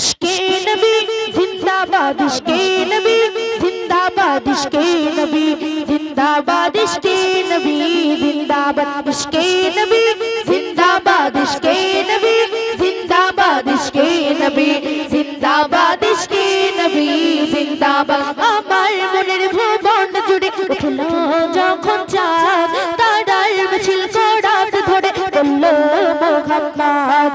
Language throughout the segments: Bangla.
ইশকে নবী জিন্দাবাদ ইশকে নবী জিন্দাবাদ ইশকে নবী জিন্দাবাদ ইশকে নবী জিন্দাবাদ ইশকে নবী জিন্দাবাদ ইশকে নবী জিন্দাবাদ ইশকে নবী জিন্দাবাদ ইশকে নবী জিন্দাবাদ আমার মনের ভুবন জুড়ে উঠল যখন চাঁদ তারার মিছিল করাত ধরে বলল মোহাম্মদ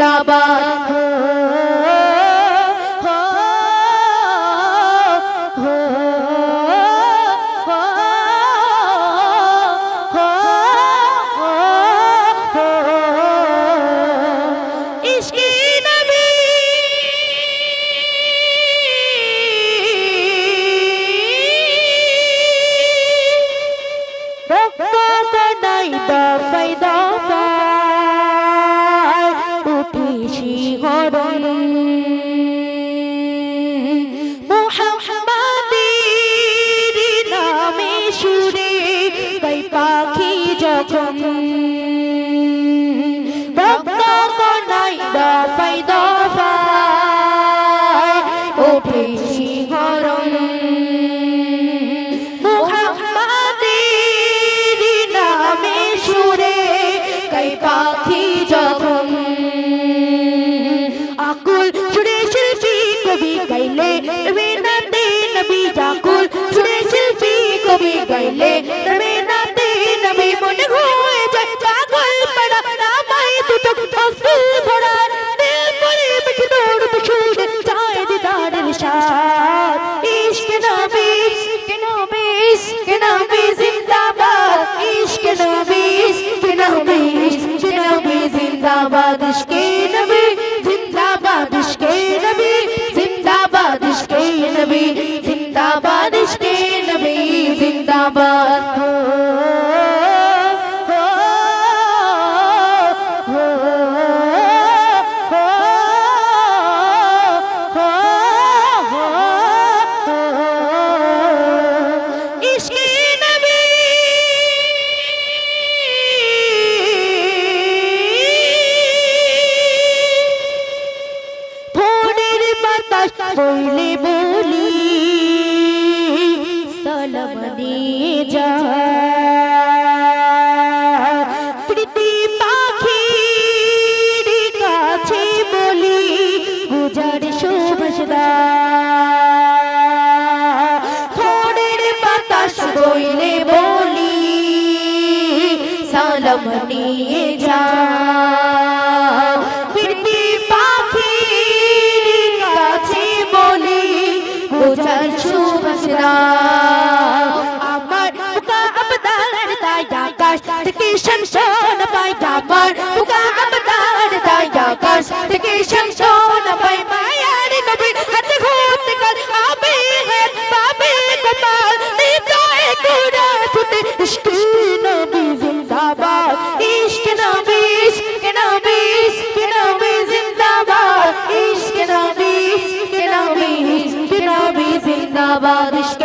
জিন্দাবাদ गैले वेदा दे नबी जाकुल सुने शिल्पी को भी गैले नवीन বইলে বলি, সালাম নিয়ে যা। প্রীতি পাখির কাছে বলি গুজার শুভসদা ভোরের বাতাস বইলে বলি, সালাম নিয়ে যা। সংসন পাই আমার বুকা আবদার তাই আকাশ থেকে সংসন পাই মায়ার নবীর হাতে ঘুরতে কাল আবে হ্যাঁ পাবে কপাল। হৃদয় কুড়া ছুটে, ইশক নবী জিন্দাবাদ। ইশক নবী ইশক নবী ইশক নবী জিন্দাবাদ। ইশক নবী ইশক নবী ইশক নবী জিন্দাবাদ। ইশক